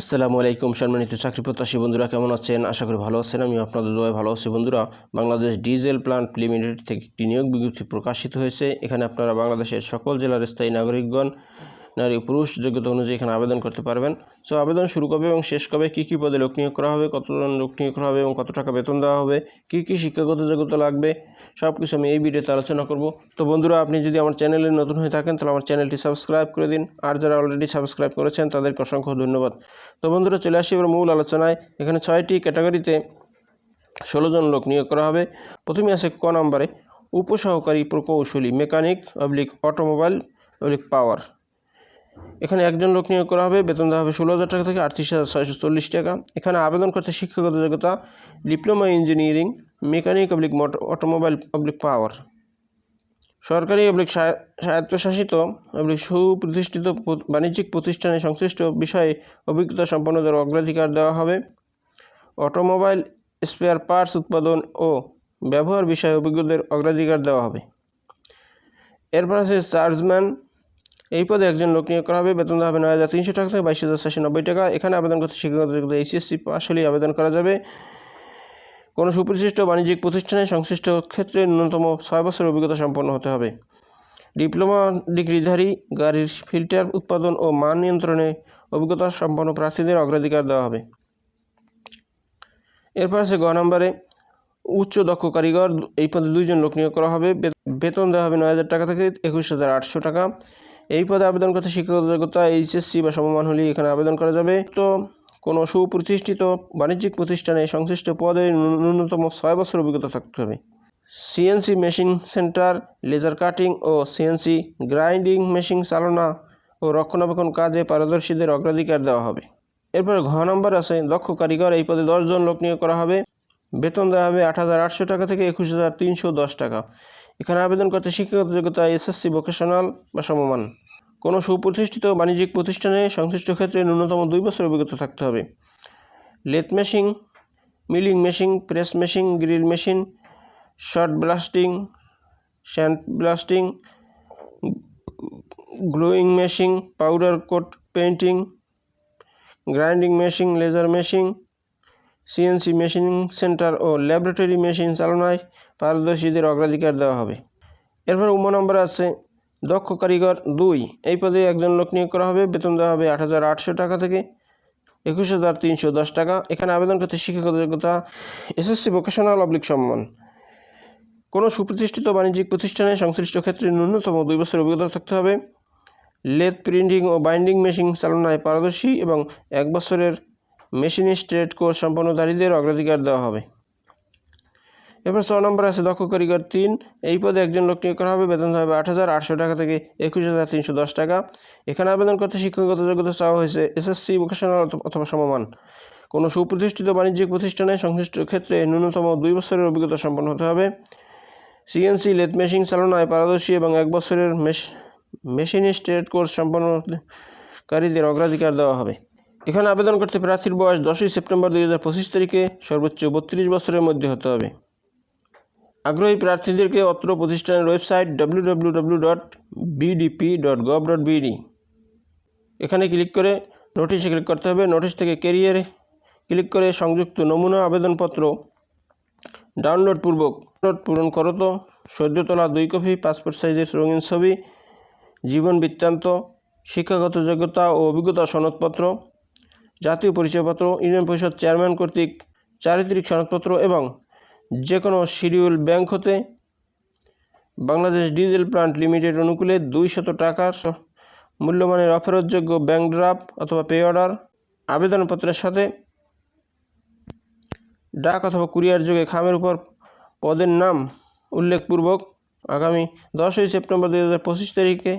আসসালামু আলাইকুম সম্মানিত চাকরি প্রত্যাশী বন্ধুরা, কেমন আছেন? আশা করি ভালো আছেন। আমি আপনাদের দোয়ায় ভালো আছি বন্ধুরা। বাংলাদেশ ডিজেল প্লান্ট লিমিটেড থেকে একটি নিয়োগ বিজ্ঞপ্তি প্রকাশিত হয়েছে। এখানে আপনারা বাংলাদেশের সকল জেলার স্থায়ী নাগরিকগণ নারী পুরুষ যোগ্যতা অনুযায়ী এখানে আবেদন করতে পারবেন। সো আবেদন শুরু কবে এবং শেষ কবে, কী কী পদে লোক নিয়োগ করা হবে কতজন লোক নিয়োগ করা হবে এবং কত টাকা বেতন দেওয়া হবে, কী কী শিক্ষাগত যোগ্যতা লাগবে সব কিছু আমি এই ভিডিওতে আলোচনা করব। তো বন্ধুরা, আপনি যদি আমার চ্যানেলে নতুন হয়ে থাকেন, তাহলে আমার চ্যানেলটি সাবস্ক্রাইব করে দিন। আর যারা অলরেডি সাবস্ক্রাইব করেছেন, তাদেরকে অসংখ্য ধন্যবাদ। তো বন্ধুরা, চলে আসি এবার মূল আলোচনায়। এখানে ছয়টি ক্যাটাগরিতে ষোলো জন লোক নিয়োগ করা হবে। প্রথমে আছে ক নম্বরে, উপসহকারী প্রকৌশলী, mechanic, oblique automobile, oblique power. এখানে একজন লোক নিয়োগ করা হবে, বেতন দেওয়া হবে ষোলো হাজার টাকা থেকে আটত্রিশ হাজার ছয়শো চল্লিশ টাকা। এখানে আবেদন করতে শিক্ষাগত যোগ্যতা diploma engineering, mechanic motor automobile oblique power. সরকারি অবলিক স্বায়ত্তশাসিত অবলিক সুপ্রতিষ্ঠিত বাণিজ্যিক প্রতিষ্ঠানে সংশ্লিষ্ট বিষয়ে অভিজ্ঞতা সম্পন্নদের অগ্রাধিকার দেওয়া হবে। অটোমোবাইল স্পেয়ার পার্টস উৎপাদন ও ব্যবহার বিষয়ে অভিজ্ঞদের অগ্রাধিকার দেওয়া হবে। এরপর আছে চার্জম্যান এই পদে একজন লোক নিয়োগ করা হবে। বেতন দেওয়া হবে নয় হাজার তিনশো টাকা থেকে বাইশ হাজার ছয়শো নব্বই টাকা। এখানে আবেদন করতে শিক্ষাগত এইচএসসি পাস হলেই আবেদন করা যাবে। কোনো সুপ্রতিষ্ঠিত বাণিজ্যিক প্রতিষ্ঠানে সংশ্লিষ্ট ক্ষেত্রে ন্যূনতম ছয় বছর অভিজ্ঞতা সম্পন্ন হতে হবে। ডিপ্লোমা ডিগ্রিধারী গাড়ির ফিল্টার উৎপাদন ও মান নিয়ন্ত্রণে অভিজ্ঞতা সম্পন্ন প্রার্থীদের অগ্রাধিকার দেওয়া হবে। এরপর আছে গ নম্বরে উচ্চ দক্ষ কারিগর। এই পদে দুইজন লোক নিয়োগ করা হবে। বেতন দেওয়া হবে নয় হাজার টাকা থেকে একুশ হাজার আটশো টাকা। এই পদে আবেদন করতে শিক্ষাগত যোগ্যতা এইচএসসি বা সমমান হলে এখানে আবেদন করা যাবে। তো কোনো সুপ্রতিষ্ঠিত বাণিজ্যিক প্রতিষ্ঠানে সংশ্লিষ্ট পদে ন্যূনতম ছয় বছর অভিজ্ঞতা থাকতে হবে। CNC machine centre, laser cutting ও সিএনসি গ্রাইন্ডিং মেশিন চালনা ও রক্ষণাবেক্ষণ কাজে পারদর্শীদের অগ্রাধিকার দেওয়া হবে। এরপর ঘ নম্বর আছে, দক্ষ কারিগর এই পদে দশজন লোক নিয়োগ করা হবে। বেতন দেওয়া হবে আট হাজার আটশো টাকা থেকে একুশ হাজার তিনশো দশ টাকা। এখানে আবেদন করতে শিক্ষাগত যোগ্যতা এসএসসি ভোকেশনাল বা সমমান। কোনো সুপ্রতিষ্ঠিত বাণিজ্যিক প্রতিষ্ঠানে সংশ্লিষ্ট ক্ষেত্রে ন্যূনতম দুই বছর অভিজ্ঞতা থাকতে হবে। Lathe machine, milling machine, press machine, grill machine, short blasting sand blasting, glowing machine, powder coat painting, grinding machine, laser machine, CNC machine centre ও ল্যাবরেটরি মেশিন চালনায় পারদর্শীদের অগ্রাধিকার দেওয়া হবে। এরপর উম নম্বর আছে দক্ষ কারিগর দুই। এই পদে একজন লোক নিয়োগ করা হবে। বেতন দেওয়া হবে আট হাজার আটশো টাকা থেকে একুশ হাজার তিনশো দশ টাকা। এখানে আবেদন করতে শিক্ষাগত যোগ্যতা, এসএসসি ভোকেশনাল অবলিক সম্মান। কোনো সুপ্রতিষ্ঠিত বাণিজ্যিক প্রতিষ্ঠানে সংশ্লিষ্ট ক্ষেত্রে ন্যূনতম দুই বছর অভিজ্ঞতা থাকতে হবে। লেদ প্রিন্টিং ও বাইন্ডিং মেশিন চালনায় পারদর্শী এবং এক বছরের মেশিনিস্ট ট্রেড কোর্স সম্পন্নধারীদের অগ্রাধিকার দেওয়া হবে। এরপর ছ নম্বর আছে দক্ষ কারিগর তিন। এই পদে একজন লোক নিয়োগ করা হবে। বেতন হবে আট হাজার আটশো টাকা থেকে একুশ হাজার তিনশো দশ টাকা। এখানে আবেদন করতে শিক্ষাগত যোগ্যতা চাওয়া হয়েছে এসএসসি ভোকেশনাল অথবা সমমান। কোনো সুপ্রতিষ্ঠিত বাণিজ্যিক প্রতিষ্ঠানে সংশ্লিষ্ট ক্ষেত্রে ন্যূনতম দুই বছরের অভিজ্ঞতা সম্পন্ন হতে হবে। সিএনসি, লেথ মেশিন চালনায় পারদর্শী এবং এক বছরের মেশ ট্রেড কোর্স সম্পন্নকারীদের অগ্রাধিকার দেওয়া হবে। এখানে আবেদন করতে প্রার্থীর বয়স দশই সেপ্টেম্বর দুই হাজার পঁচিশ তারিখে সর্বোচ্চ বত্রিশ বছরের মধ্যে হতে হবে। আগ্রহী প্রার্থীদেরকে অত্র প্রতিষ্ঠানের ওয়েবসাইট ডাব্লিউ এখানে ক্লিক করে নোটিশে ক্লিক করতে হবে। নোটিশ থেকে কেরিয়ারে ক্লিক করে সংযুক্ত নমুনা আবেদনপত্র ডাউনলোড পূর্বক। ডাউনলোড পূরণ করো সদ্যতলা দুই কপি, পাসপোর্ট সাইজের রঙিন ছবি, জীবন বৃত্তান্ত, শিক্ষাগত যোগ্যতা ও অভিজ্ঞতা সনদপত্র, জাতীয় পরিচয়পত্র, ইউনিয়ন পরিষদ চেয়ারম্যান কর্তৃক চারিত্রিক সনদপত্র এবং যে কোনো শিডিউল ব্যাংক হতে বাংলাদেশ ডিজেল প্লান্ট লিমিটেড অনুকূলে দুইশত টাকার মূল্যমানের অফেরতযোগ্য ব্যাংক ড্রাফট অথবা পে অর্ডার, আবেদনপত্রের সাথে ডাক অথবা কুরিয়ার যোগে খামের উপর পদের নাম উল্লেখপূর্বক আগামী দশই সেপ্টেম্বর দুই হাজার পঁচিশ তারিখে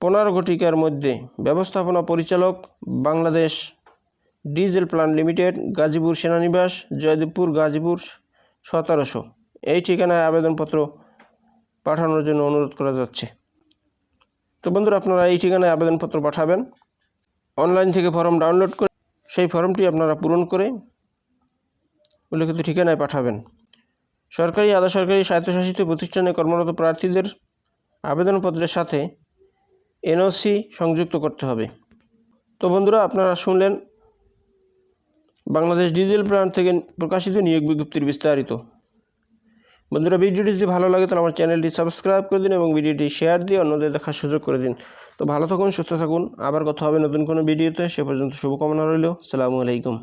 পনেরো ঘটিকার মধ্যে ব্যবস্থাপনা পরিচালক Bangladesh diesel plant limited, Gazipur সেনানিবাস, Joydebpur, Gazipur সতেরোশো। এই ঠিকানায় আবেদনপত্র পাঠানোর জন্য অনুরোধ করা যাচ্ছে। তো বন্ধুরা, আপনারা এই ঠিকানায় আবেদনপত্র পাঠাবেন। অনলাইন থেকে ফর্ম ডাউনলোড করে সেই ফর্মটি আপনারা পূরণ করে উল্লেখিত ঠিকানায় পাঠাবেন। সরকারি আধা সরকারি স্বায়ত্তশাসিত প্রতিষ্ঠানে কর্মরত প্রার্থীদের আবেদনপত্রের সাথে এনওসি সংযুক্ত করতে হবে। তো বন্ধুরা, আপনারা শুনলেন বাংলাদেশ ডিজেল প্ল্যান্ট থেকে প্রকাশিত নিয়োগ বিজ্ঞপ্তির বিস্তারিত। বন্ধুরা, ভিডিওটি যদি ভালো লাগে, তাহলে আমার চ্যানেলটি সাবস্ক্রাইব করে দিন এবং ভিডিওটি শেয়ার দিয়ে অন্যদের দেখার সুযোগ করে দিন। তো ভালো থাকুন, সুস্থ থাকুন। আবার কথা হবে নতুন কোনো ভিডিওতে। সে পর্যন্ত শুভকামনা রইল। সালামু আলাইকুম।